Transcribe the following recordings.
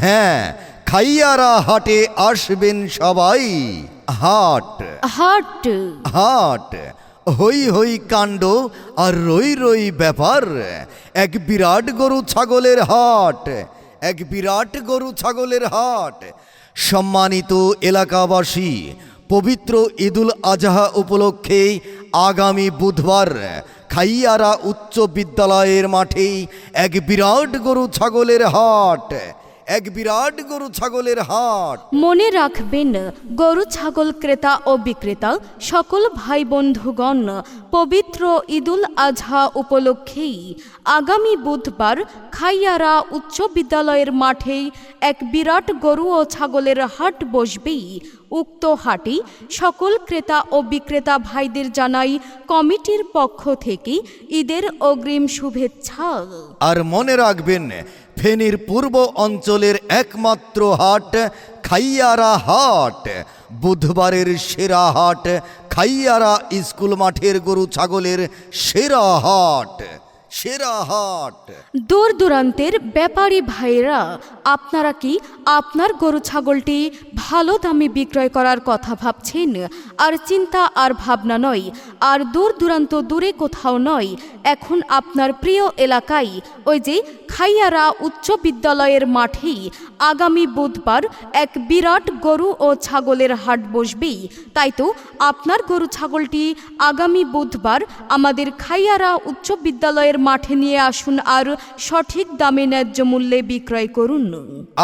হ্যাঁ খাইয়ারা হাটে আসবেন সবাই। হাট। হাট। হাট। হই হই কাণ্ড আর রই রই ব্যাপার। এক বিরাট গরু ছাগলের হাট। এক বিরাট গরু ছাগলের হাট। সম্মানিত এলাকাবাসী পবিত্র ঈদুল আজহা উপলক্ষে আগামী বুধবার খাইয়ারা উচ্চ বিদ্যালয়ের মাঠে এক বিরাট গরু ছাগলের হাট। এক বিরাট গরু ছাগলের হাট। মনে রাখবেন গরু ছাগল ক্রেতা ও বিক্রেতা সকল ভাই বন্ধুগণ পবিত্র ঈদুল আজহা উপলক্ষেই আগামী বুধবার খাইয়ারা উচ্চ বিদ্যালয়ের মাঠেই এক বিরাট গরু ও ছাগলের হাট বসবেই। উক্ত হাটে সকল ক্রেতা ও বিক্রেতা ভাইদের জানাই কমিটির পক্ষ থেকে ঈদের অগ্রিম শুভেচ্ছা। আর মনে রাখবেন ফেনীর পূর্ব অঞ্চলের একমাত্র হাট খাইয়ারা হাট। বুধবারের সেরা হাট খাইয়ারা স্কুল মাঠের গরু ছাগলের সেরা হাট। সেরা দূর দূরান্তের ব্যাপারী ভাইরা আপনারা কি আপনার গরু ছাগলটি ভালো দামে বিক্রয় করার কথা ভাবছেন? আর চিন্তা আর ভাবনা নয়, আর দূর দূরান্ত দূরে কোথাও নয়, এখন আপনার প্রিয় এলাকায়, ওই যে খাইয়ারা উচ্চ বিদ্যালয়ের মাঠেই আগামী বুধবার এক বিরাট গরু ও ছাগলের হাট বসবেই। তাই তো আপনার গরু ছাগলটি আগামী বুধবার আমাদের খাইয়ারা উচ্চ বিদ্যালয়ের মাঠে নিয়ে আসুন আর সঠিক দামে ন্যায্য মূল্যে বিক্রয় করুন।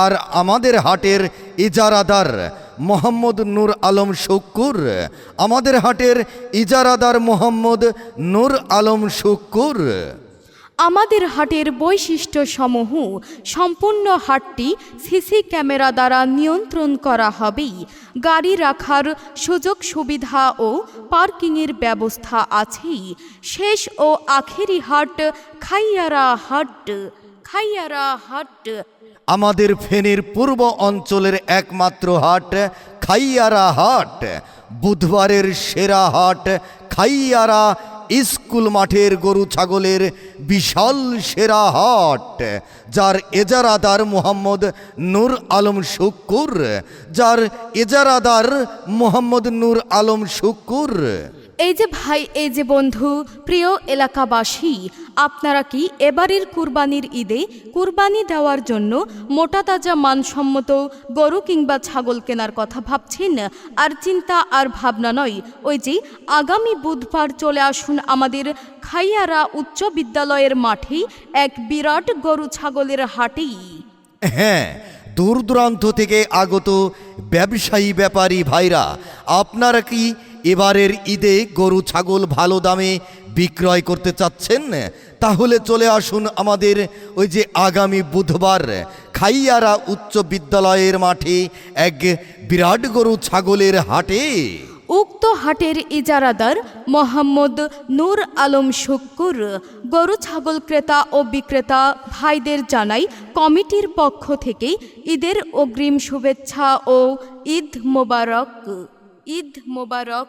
আর আমাদের হাটের ইজারাদার মোহাম্মদ নূর আলম শুক্কুর, আমাদের হাটের ইজারাদার মোহাম্মদ নূর আলম শুক্কুর। আমাদের হাটের বৈশিষ্ট্য সমূহ সম্পূর্ণ হাটটি সিসি ক্যামেরা দ্বারা নিয়ন্ত্রণ করা হবে গাড়ি রাখার সুযোগ সুবিধা ও পার্কিংয়ের ব্যবস্থা আছেই। শেষ ও আখেরি হাট খাইয়ারা হাট খাইয়ারা হাট। আমাদের ফেনীর পূর্ব অঞ্চলের একমাত্র হাট খাইয়ারা হাট। বুধবারের সেরা হাট খাইয়ারা স্কুল মাঠের গরু ছাগলের বিশাল সেরা হাট, যার এজারাদার মোহাম্মদ নূর আলম শুক্কুর যার এজারাদার মোহাম্মদ নূর আলম শুক্কুর এই যে ভাই, এই যে বন্ধু, প্রিয় এলাকাবাসী আপনারা কি এবারের কুরবানির ঈদে কুরবানি দেওয়ার জন্য মোটা তাজা মানসম্মত গরু কিংবা ছাগল কেনার কথা ভাবছেন? আর চিন্তা আর ভাবনা নয়, ওই যে আগামী বুধবার চলে আসুন আমাদের খাইয়ারা উচ্চ বিদ্যালয়ের মাঠেই এক বিরাট গরু ছাগলের হাটেই। হ্যাঁ দূর দূরান্ত থেকে আগত ব্যবসায়ী ব্যাপারী ভাইরা, আপনারা কি এবারের ঈদে গরু ছাগল ভালো দামে বিক্রয় করতে চাচ্ছেন? তাহলে চলে আসুন আমাদের ওই যে আগামী বুধবার খাইয়ারা উচ্চ বিদ্যালয়ের মাঠে এক বিরাট গরু ছাগলের হাটে। উক্ত হাটের ইজারাদার মোহাম্মদ নূর আলম শুক্কুর গরু ছাগল ক্রেতা ও বিক্রেতা ভাইদের জানাই কমিটির পক্ষ থেকে ঈদের অগ্রিম শুভেচ্ছা ও ঈদ মোবারক ঈদ মোবারক।